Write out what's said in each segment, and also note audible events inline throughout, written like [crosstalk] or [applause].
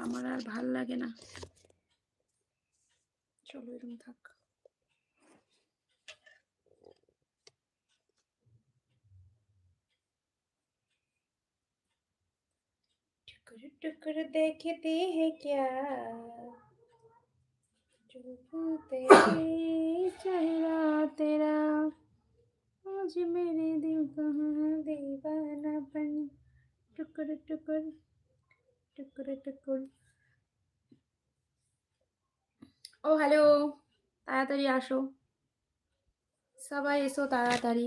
আমার আর ভালো লাগে না। চলো এরকম থাক। টুকর টুকর দেখতে হ্যাঁ চেহারা তেরা। आज मेरे दिल कहाँ दीवाना बन टुकर टुकर ও হ্যালো তাড়াতাড়ি আসো সবাই এসো তাড়াতাড়ি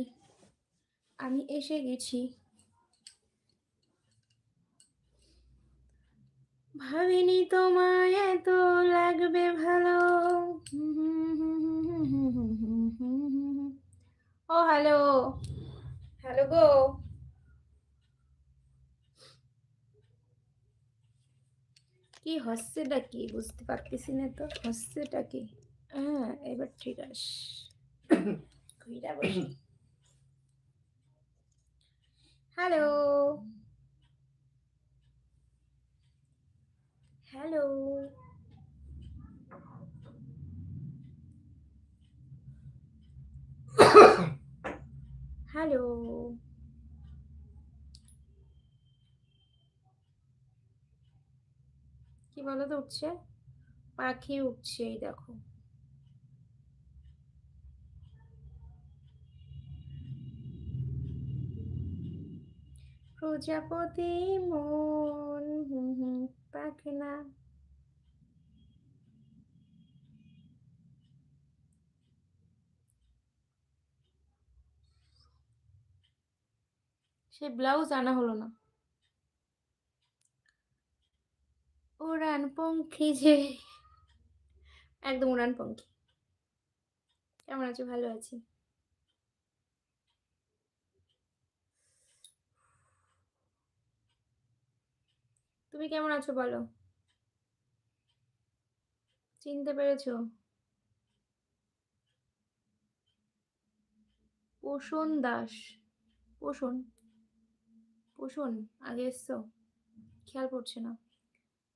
আমি এসে গেছি ভাবিনি তোমায় এত লাগবে ভালো ও হ্যালো হ্যালো গো হচ্ছেটা কি? বুঝতে পারতেছি না তো। হচ্ছেটা কি? হ্যাঁ এবার ঠিক আছে হ্যালো। হ্যালো। হ্যালো। বলো তো উঠছে? পাখি উঠছে, এই দেখো। প্রজাপতি মন, হুম হুম পাখনা সে ব্লাউজ আনা হলো না। উড়ান পঙ্খী যে। একদম উড়ান পঙ্খী কেমন আছো? ভালো আছি। তুমি কেমন আছো বলো? চিনতে পেরেছ? পোষণ দাস। পোষণ। পোষণ, আগে এসছো? খেয়াল পড়ছে না।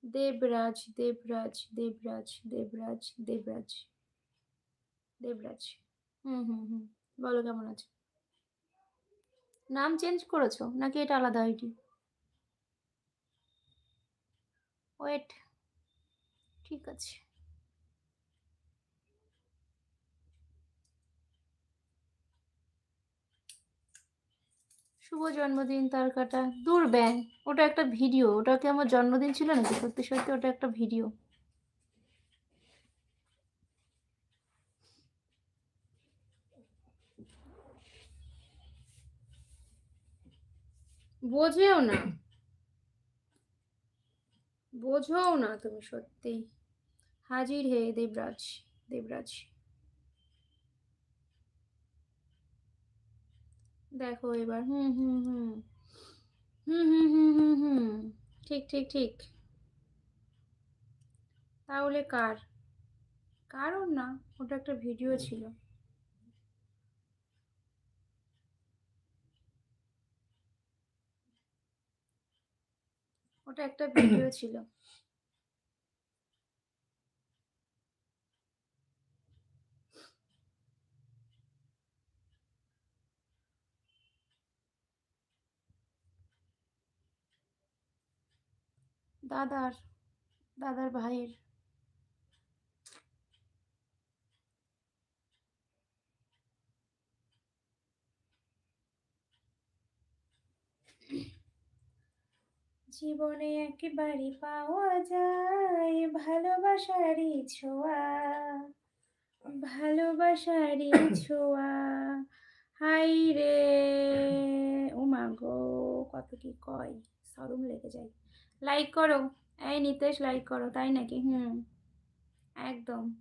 দেবরাজ দেবরাজ দেবরাজ দেবরাজ দেবরাজ দেবরাজ। হুম হুম হুম। বলো কেমন আছো? নাম চেঞ্জ করেছ? নাকি এটা আলাদা আইডি? ওয়েট ঠিক আছে। শুভ জন্মদিন তার কাটা দূর ব্যাং, ওটা একটা ভিডিও, ওটা কি আমার জন্মদিন ছিল নাকি? সত্যি সত্যি ওটা একটা ভিডিও। বোঝেও না। বোঝোও না তুমি সত্যি। হাজির হে দেবরাজ দেবরাজ। দেখো এবার। হুম হুম হুম। হুম হুম হুম হুম হুম। ঠিক ঠিক ঠিক। তাহলে কার? কারণ না, ওটা একটা ভিডিও ছিল। ওটা একটা ভিডিও ছিল। দাদার দাদার ভাইয়ের। জীবনে একবারই পাওয়া যায় ভালোবাসারই ছোঁয়া ভালোবাসারই ছোঁয়া। হাই রে ও মা গো, কত কি কয়, সরম লেগে যায়। লাইক করো। এই নিতেশ লাইক করো, তাই নাকি? হুম। একদম।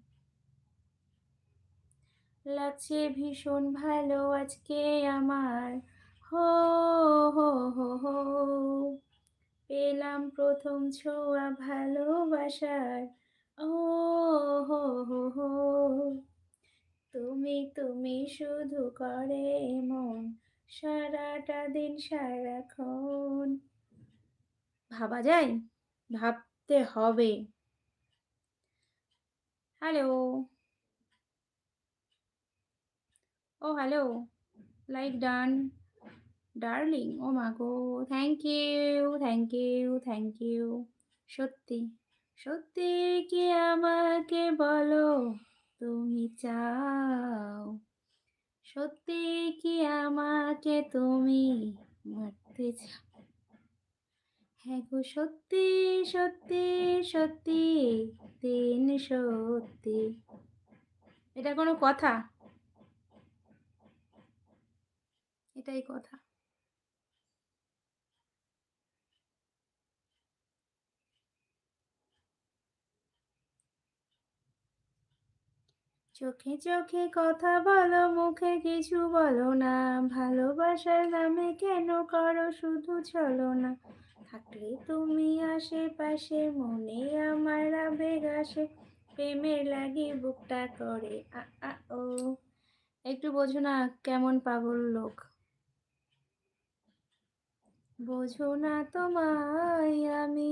লাগছে ভীষণ ভালো আজকে আমার। হো হো হো হো। পেলাম প্রথম ছোঁয়া ভালোবাসার। ও, হো হো হো। তুমি তুমি শুধু করে মন। সারাটা দিন সারাক্ষণ ভাবা যায়? ভাবতে হবে। হ্যালো ও হ্যালো লাইক ডান ডার্লিং ও মা গো thank you thank you thank you সত্যি সত্যি কি আমাকে বলো, তুমি চাও? সত্যি কি আমাকে তুমি মারতে চাও হ্যাঁ গো, সত্যি সত্যি সত্যি, দিন সত্যি। এটা কোনো কথা? এটাই কথা। চোখে চোখে কথা বলো, মুখে কিছু বলো না। ভালোবাসার নামে কেন করো, শুধু চলো না। থাকলে তুমি আশেপাশে মনে আমার আবেগ আসে। প্রেমের লাগে বুকটা করে। আ ও। একটু বোঝো না কেমন পাগল লোক। বোঝো না তোমায় আমি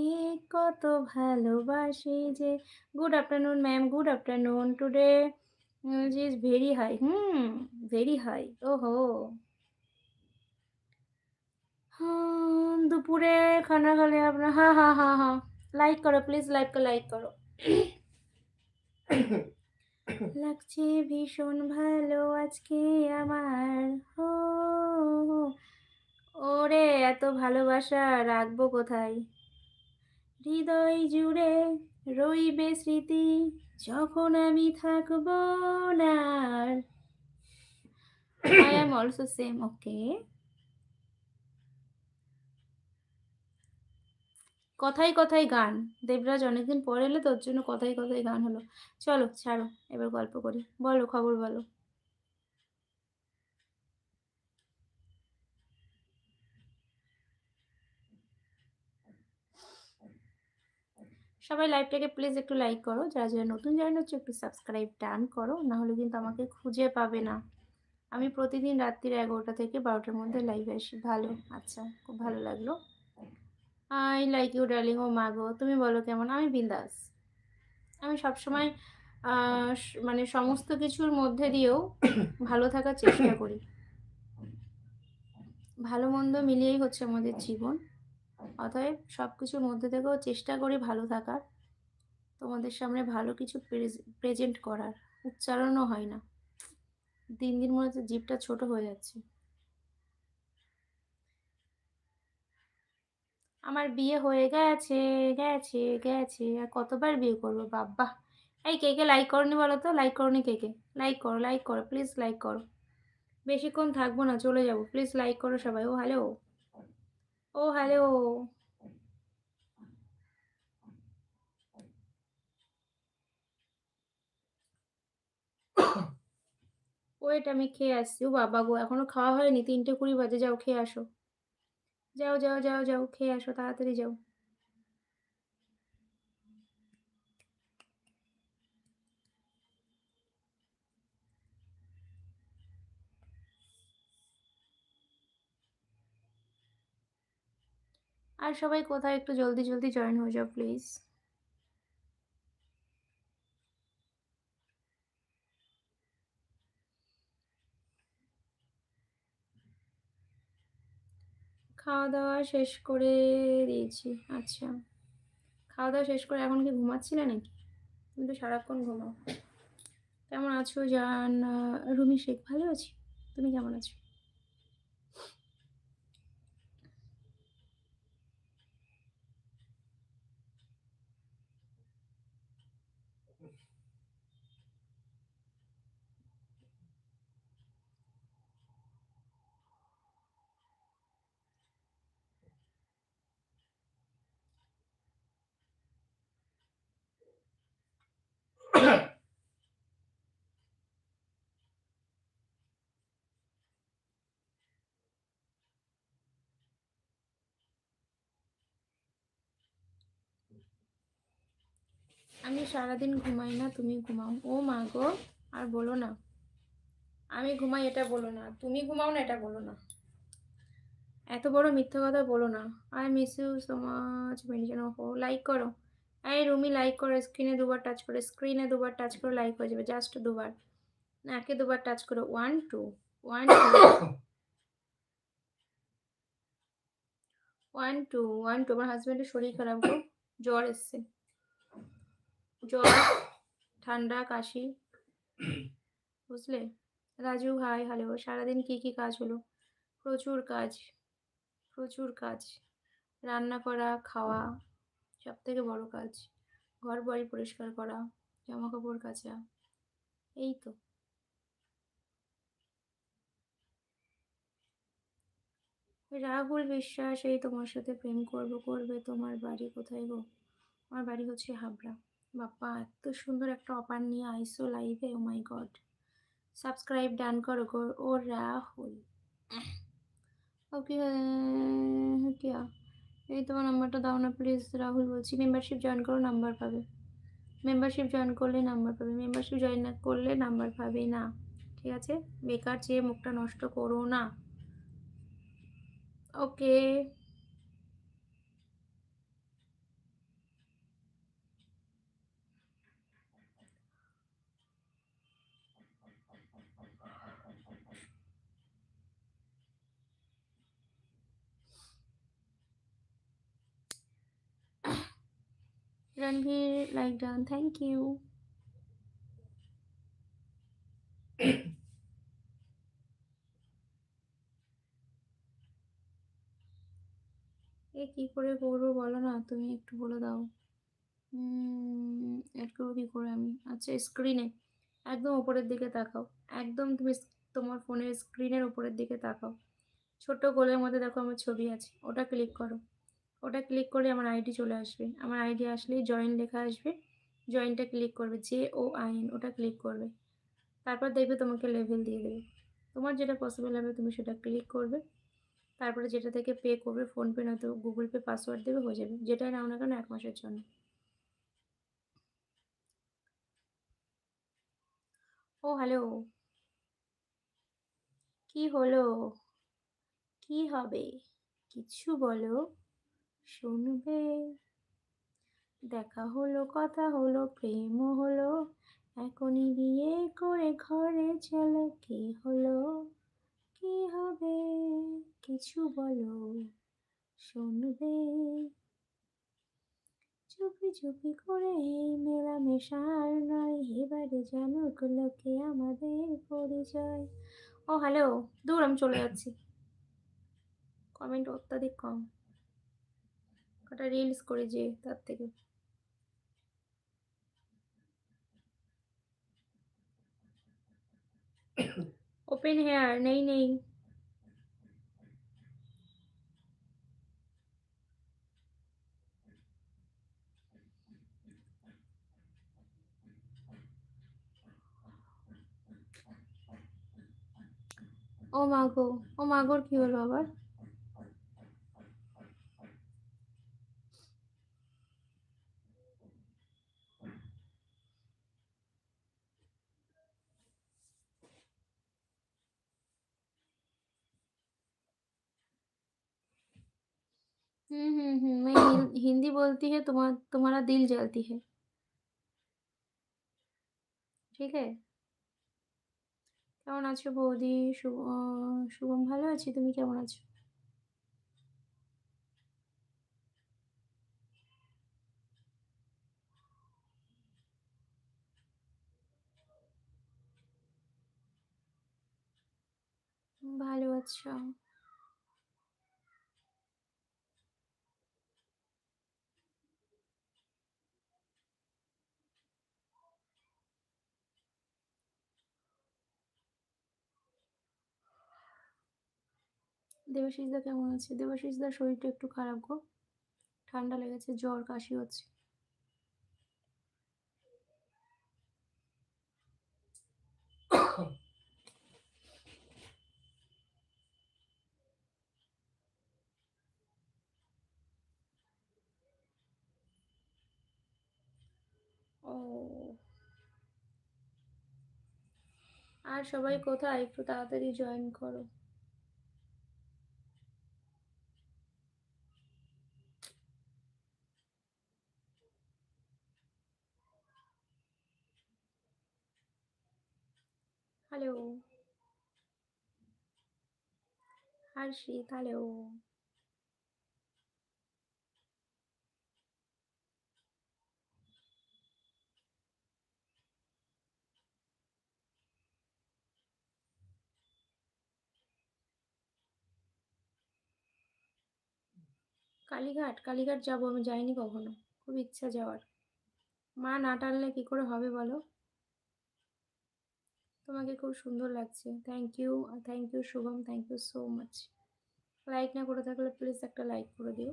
কত ভালোবাসি যে। Good afternoon, ma'am. Good afternoon. Today is very high. Hmm, very high. ওহো। দুপুরে খানা খালে আপনার হ্যাঁ হ্যাঁ হ্যাঁ হ্যাঁ লাইক করো প্লিজ লাইভকে লাইক করো। লাগছে ভীষণ ভালো আজকে আমার। হো। ওরে, এত ভালোবাসা রাখব কোথায়? হৃদয় জুড়ে রইবে স্মৃতি যখন আমি থাকব না I am also same okay কথাই কথাই গান। দেবরাজ অনেকদিন পর এলে তোর জন্য কথাই কথাই গান হলো। চলো, ছাড়ো, এবার গল্প করি। বলো, খবর বলো। সবাই লাইভটাকে প্লিজ একটু লাইক করো। যারা যারা নতুন জয়েন হচ্ছে একটু সাবস্ক্রাইব টান করো। নাহলে কিন্তু আমাকে খুঁজে পাবে না। আমি প্রতিদিন রাত্রির এগারোটা থেকে বারোটার মধ্যে লাইভ আসি। ভালো আচ্ছা খুব ভালো লাগল। আই লাইক ইউ ডার্লিং ও মাগো তুমি বলো কেমন? আমি বিন্দাস। আমি সবসময় মানে সমস্ত কিছুর মধ্যে দিয়েও ভালো থাকার চেষ্টা করি। ভালো মন্দ মিলিয়েই হচ্ছে আমাদের জীবন। অতএব সব কিছুর মধ্যে থেকেও চেষ্টা করি ভালো থাকার। তোমাদের সামনে ভালো কিছু প্রেজেন্ট করার। উচ্চারণও হয় না। দিন দিন মনে হচ্ছে জীবটা ছোট হয়ে যাচ্ছে। আমার বিয়ে হয়ে গেছে গেছে গেছে। আর কতবার বিয়ে করব? বাব্বা এই কে কে লাইক করনি বলো তো? লাইক করনি কে কে? লাইক করো লাইক করো প্লিজ লাইক করো। বেশিক্ষণ থাকব না, চলে যাব। প্লিজ লাইক করো সবাই। ও হ্যালো ও হ্যালো [coughs] ওয়েট, আমি খেয়ে আসছি। ও বাবা গো, এখনও খাওয়া হয়নি। তিনটে কুড়ি বাজে, যাও খেয়ে আসো। যাও যাও যাও যাও, খেয়ে আসো, তাড়াতাড়ি যাও। আর সবাই কোথায়? একটু জলদি জলদি জয়েন হয়ে যাও প্লিজ খাওয়া দাওয়া শেষ করে দিয়েছি আচ্ছা। খাওয়া দাওয়া শেষ করে এখন কি ঘুমাচ্ছিলে নাকি? তুমি তো সারাক্ষণ ঘুমাও। কেমন আছো? জান, রুমি শেখ, ভালো আছি? তুমি কেমন আছো? সারাদিন ঘুমাই না, তুমি ঘুমাও। ও মা গো, আর বলো না। আমি ঘুমাই এটা বলো না। তুমি ঘুমাও না এটা বলো না। এত বড় মিথ্যা কথা বলো না। I miss you so much medicine O like করো। এই রুমি লাইক করো স্ক্রিনে দুবার টাচ করে স্ক্রিনে দুবার টাচ করে লাইক হয়ে যাবে জাস্ট দুবার। নাকে দুবার টাচ করো one two one two one two one two আমার হাজব্যান্ডের শরীর খারাপ গো, জ্বর এসছে। জ্বর, ঠান্ডা, কাশি, বুঝলে? রাজু ভাই হ্যালো, সারাদিন কি কি কাজ হলো? প্রচুর কাজ প্রচুর কাজ। রান্না করা, খাওয়া সব থেকে বড় কাজ। ঘর বাড়ি পরিষ্কার করা জামা কাপড় কাচা, এই তো। রাহুল বিশ্বাস, এই তোমার সাথে প্রেম করব, করবে তোমার বাড়ি কোথায় গো? আমার বাড়ি হচ্ছে হাবড়া। বাপ্পা, এত সুন্দর একটা অপার নিয়ে আইসো লাইভে ও মাই গড সাবস্ক্রাইব ডান করো গো, ও রাহুল। ওকে কিয়া এই তোমার নাম্বারটা দাও না প্লিজ রাহুল বলছি। মেম্বারশিপ জয়েন করো নাম্বার পাবে। মেম্বারশিপ জয়েন করলে নাম্বার পাবে। মেম্বারশিপ জয়েন না করলে নাম্বার পাবে না। ঠিক আছে? বেকার চেয়ে মুখটা নষ্ট করো না। Okay Ranveer, like done. Thank you. [coughs] এ কী করে করব বলো না তুমি একটু বলে দাও করব কী করে আমি আচ্ছা স্ক্রিনে একদম ওপরের দিকে তাকাও একদম তুমি তোমার ফোনের স্ক্রিনের ওপরের দিকে তাকাও ছোট গোলের মধ্যে দেখো আমার ছবি আছে ওটা ক্লিক করো ওটা ক্লিক করলে আমার আইডি চলে আসবে। আমার আইডি আসলেই জয়েন লেখা আসবে। জয়েনটা ক্লিক করবে জে ও আইন ওটা ক্লিক করবে। তারপর দেখবে তোমাকে লেভেল দিয়ে দেবে। তোমার যেটা পসিবল হবে, তুমি সেটা ক্লিক করবে। তারপরে যেটা থেকে পে করবে ফোনপে নয়তো গুগল পে পাসওয়ার্ড দেবে, হয়ে যাবে। যেটাই নাও না কেন, এক মাসের জন্য। ও হ্যালো কি হলো? কি হবে? কিছু বলো। শুনবে। দেখা হলো, কথা হলো প্রেমও হলো, এখনই বিয়ে করে ঘরে চলো। কি হলো? কি হবে? কিছু বলো, শুনবে। চুপি চুপি করে এই মেলা মেলামেশার নয়, এবারে জানুক লোকে আমাদের পরিচয়। ও হ্যালো দূর আমি চলে যাচ্ছি। কমেন্ট অত্যাধিক কম। কটা রিলস করে যে, তার থেকে। ওপেন হেয়ার নেই নেই। ও মাগো ও মাগোর কি হলো আবার? हम्म हम्म हम्म मैं हिं- हिंदी बोलती है तुम्हारा तुम्हारा दिल जलती है ঠিক আছে কেমন আছো বৌদি শু- আহ, শুভম ভালো আছি তুমি কেমন আছো ভালো আছো দেবাশিসদা কেমন আছে? দেবাশিসদার শরীরটা একটু খারাপ গো। ঠান্ডা লেগেছে জ্বর কাশি হচ্ছে। ও। আর সবাই কোথায়? একটু তাড়াতাড়ি জয়েন করো হ্যালো হর্ষিত হ্যালো কালীঘাট কালীঘাট যাব আমি যাইনি কখনো। খুব ইচ্ছা যাওয়ার। মা না টানলে কি করে হবে বলো? তোমাকে খুব সুন্দর লাগছে। Thank you thank you Shubham thank you so much like না করে থাকলে প্লিজ একটা লাইক করে দিও।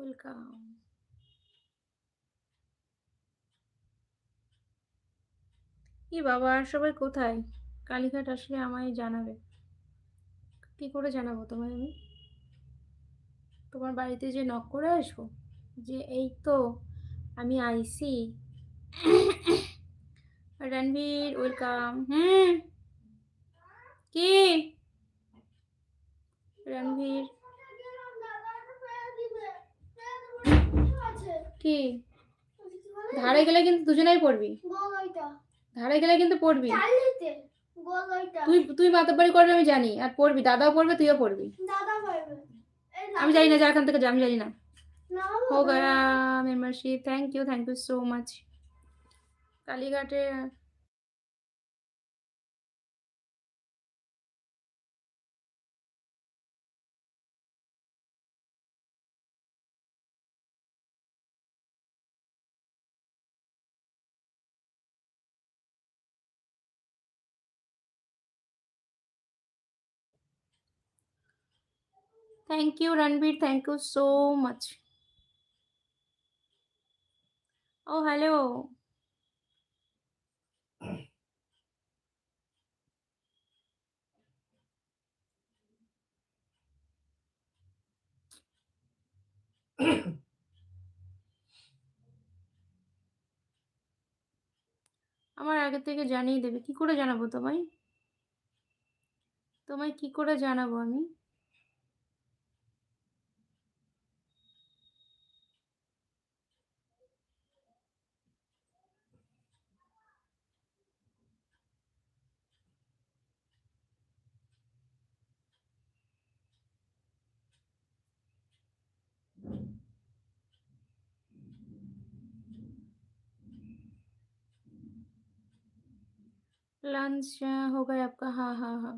ওয়েলকাম কি বাবা, আর সবাই কোথায়? কালীঘাট আসলে আমায় জানাবে। কি করে জানাব তোমায় আমি? তোমার বাড়িতে যে নক করে আসব? যে এই তো, আমি আইসি। রণবীর ওয়েলকাম হুম। কি? রণবীর। কি? ধারে গেলে কিন্তু দুজনেই পড়বি। ধারে গেলে কিন্তু পড়বি। তুই তুই মাতাবাড়ি করবি আমি জানি আর পড়বি। দাদাও পড়বে তুইও পড়বি। আমি জানি না যারখান থেকে আমি জানি না। ও Gaya membership thank you thank you so much কালীঘাটে thank you Ranbir thank you so much O hello আমার আগে থেকে জানিয়ে দেবে। কি করে জানাব তোমায়? তোমায় কি করে জানাব আমি? लंच हो गया आपका हाँ हाँ हाँ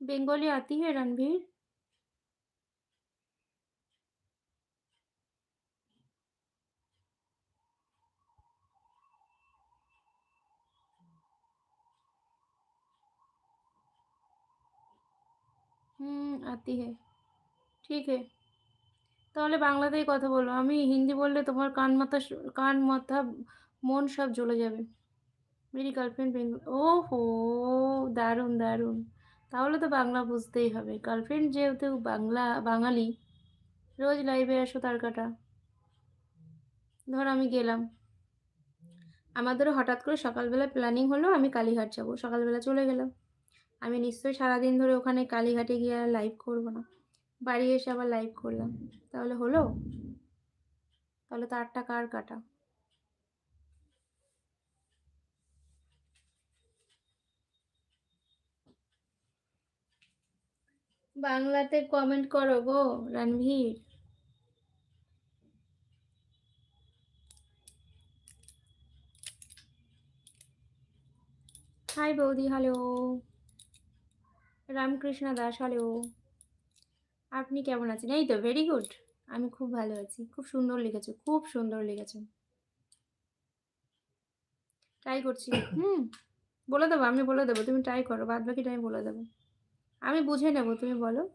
बंगाली आती है रणबीर হুম আতি হে ঠিক হে তাহলে বাংলাতেই কথা বলো আমি হিন্দি বললে তোমার কান মাথা স- কান মাথা মন সব জ্বলে যাবে। মেরি গার্লফ্রেন্ড বেঙ্গল ও হো দারুণ দারুণ। তাহলে তো বাংলা বুঝতেই হবে। গার্লফ্রেন্ড যেহেতু বাংলা, বাঙালি, রোজ লাইভে আসো তার কাটা। ধর আমি গেলাম। আমাদেরও হঠাৎ করে সকালবেলা প্ল্যানিং হলো, আমি কালীঘাট যাব। সকালবেলা চলে গেলাম। আমি নিশ্চয়ই সারাদিন ধরে ওখানে কালীঘাটে গিয়ে আর লাইভ করব না। বাড়ি এসে আবার লাইভ করলাম। তাহলে হলো? তাহলে তারটা কার কাটা? বাংলাতে কমেন্ট করো গো রণভীর হাই বৌদি হ্যালো রামকৃষ্ণ দাস হ্যালো আপনি কেমন আছেন? এই তো ভেরি গুড আমি খুব ভালো আছি। খুব সুন্দর লিখেছো, খুব সুন্দর লিখেছো। ট্রাই করছি। হুম, বলে দেবো, আমি বলে দেবো, তুমি ট্রাই করো বাদ বাকিটা আমি বলে দেবো। আমি বুঝে নেব, তুমি বলো।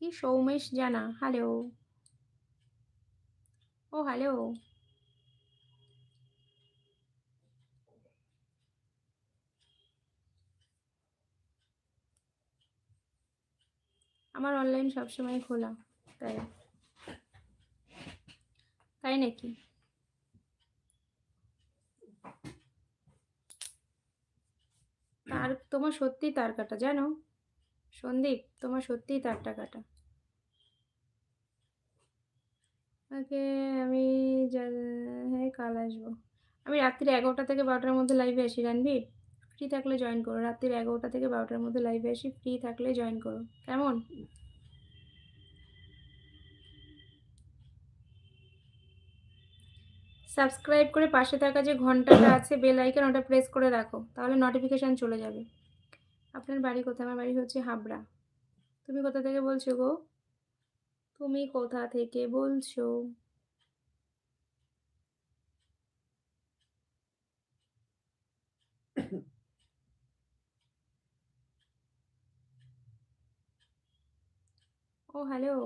কি সৌমেশ জানা, হ্যালো। ও, হ্যালো। আমার অনলাইন সবসময় খোলা, তাই। তাই নাকি? তার, তোমার সত্যিই তার কাটা, জানো? সন্দীপ, তোমার সত্যিই তারটা কাটা। ওকে, আমি হ্যাঁ কাল আসব। আমি রাত্রির এগারোটা থেকে বারোটার মধ্যে লাইভে আসি রানবীর ফ্রি থাকলে জয়েন করো। রাত্রির এগারোটা থেকে বারোটার মধ্যে লাইভে আসি ফ্রি থাকলে জয়েন করো। কেমন? সাবস্ক্রাইব করে পাশে থাকা যে ঘন্টাটা আছে বেল আইকন ওটা প্রেস করে রাখো, তাহলে নোটিফিকেশান চলে যাবে। আপনার বাড়ি কোথায়? আমার বাড়ি হচ্ছে হাবড়া। তুমি কোথা থেকে বলছো গো? তুমি কোথা থেকে বলছো? [coughs] ও হ্যালো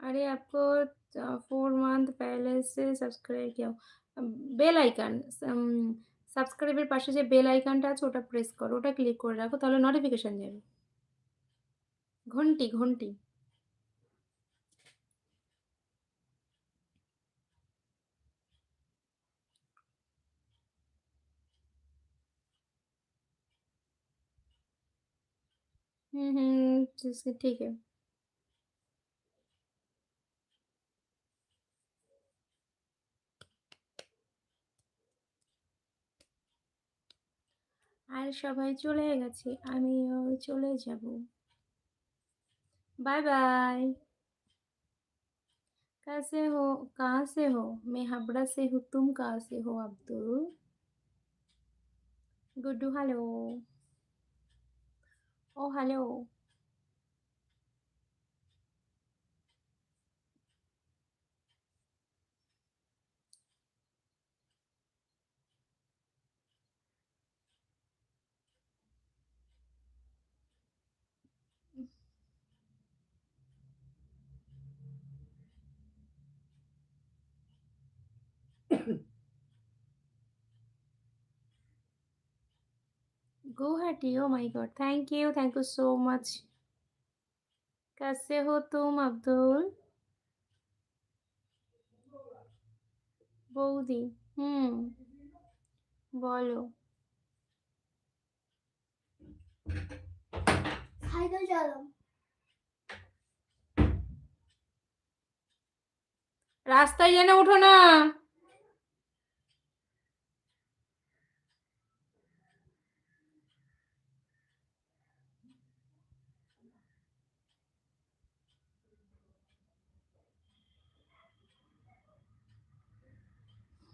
अरे आपको फोर मंथ पहले से सब्सक्राइब किया বেল আইকন সাবস্ক্রাইবের পাশে যে বেল আইকনটা আছে ওটা প্রেস করো ওটা ক্লিক করে রাখো তাহলে নোটিফিকেশন যাবে ঘন্টি ঘন্টি হুম হুম ठीक ठीक আর সবাই চলে গেছে আমিও চলে যাব बाय बाय कैसे हो कहाँ से हो मैं हावड़ा से हूँ तुम कहाँ से हो Abdul Guddu hello oh hello Guwahati O my god thank you thank you so much কাছে হো তুম আব্দুল? বৌদি হুম বলো। রাস্তায় যেন উঠো না।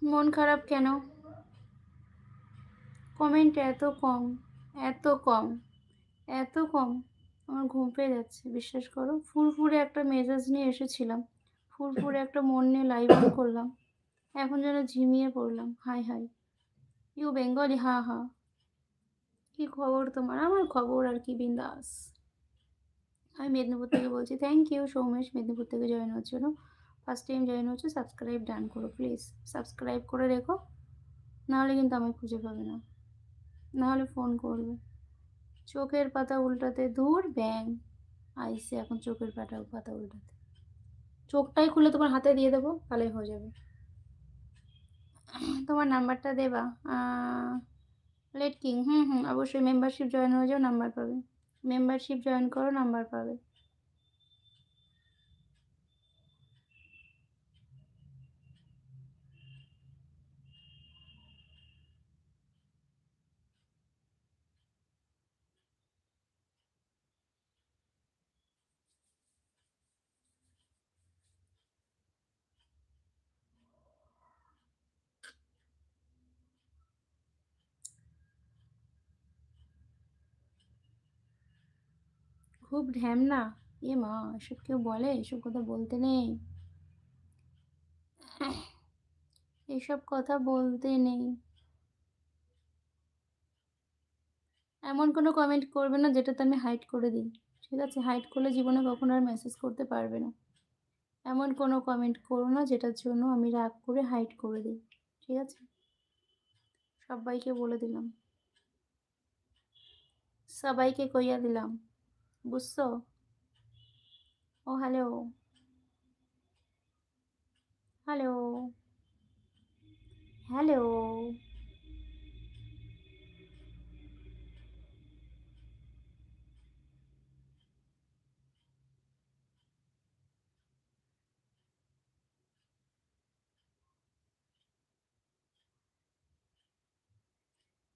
মন খারাপ কেন? কমেন্ট এত কম এত কম এত কম। আমার ঘুম পেয়ে যাচ্ছে, বিশ্বাস করো। ফুরফুরে একটা মেজাজ নিয়ে এসেছিলাম। ফুরফুরে একটা মন নিয়ে লাইভ করলাম। এখন যেন ঝিমিয়ে পড়লাম। Hi hi. ইউ বেঙ্গলি, হা হা। কি খবর তোমার? আমার খবর আর কি, বিন্দাস। আমি মেদিনীপুর থেকে বলছি থ্যাংক ইউ সৌমেশ মেদিনীপুর থেকে জয়েন হওয়ার জন্য। ফার্স্ট টাইম জয়েন হচ্ছে সাবস্ক্রাইব ডান করো প্লিজ সাবস্ক্রাইব করে রেখো, নাহলে কিন্তু আমায় খুঁজে পাবে না। নাহলে ফোন করবে। চোখের পাতা উল্টাতে দূর ব্যাং আইসে এখন চোখের পাতা পাতা উল্টাতে। চোখটাই খুলে তোমার হাতে দিয়ে দেবো, তাহলেই হয়ে যাবে। তোমার নাম্বারটা দেবা? লেট কিং হুম হুম, অবশ্যই মেম্বারশিপ জয়েন হয়ে যাও নাম্বার পাবে। মেম্বারশিপ জয়েন করো নাম্বার পাবে। খুব ঢ্যামনা এ মা, এসব কেউ বলে? এসব কথা বলতে নেই? এসব কথা বলতে নেই। এমন কোনো কমেন্ট করবে না যেটাতে আমি হাইড করে দিই। ঠিক আছে? হাইড করলে জীবনে কখনো আর মেসেজ করতে পারবে না। এমন কোনো কমেন্ট করো না যেটার জন্য আমি রাগ করে হাইড করে দিই। ঠিক আছে? সবাইকে বলে দিলাম। সবাইকে কইয়া দিলাম। বুঝছ? ও হ্যালো হ্যালো হ্যালো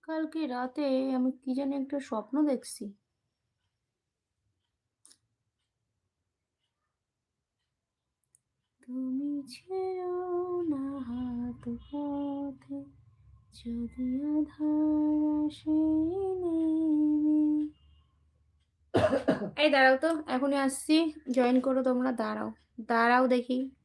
কালকে রাতে আমি কি জানি একটা স্বপ্ন দেখছি। তুমি ছেড়ো না হাত পথে, যদি আধার আসে এই দাঁড়াও তো, এখনই আসছি। জয়েন করো তোমরা, দাঁড়াও। দাঁড়াও দেখি।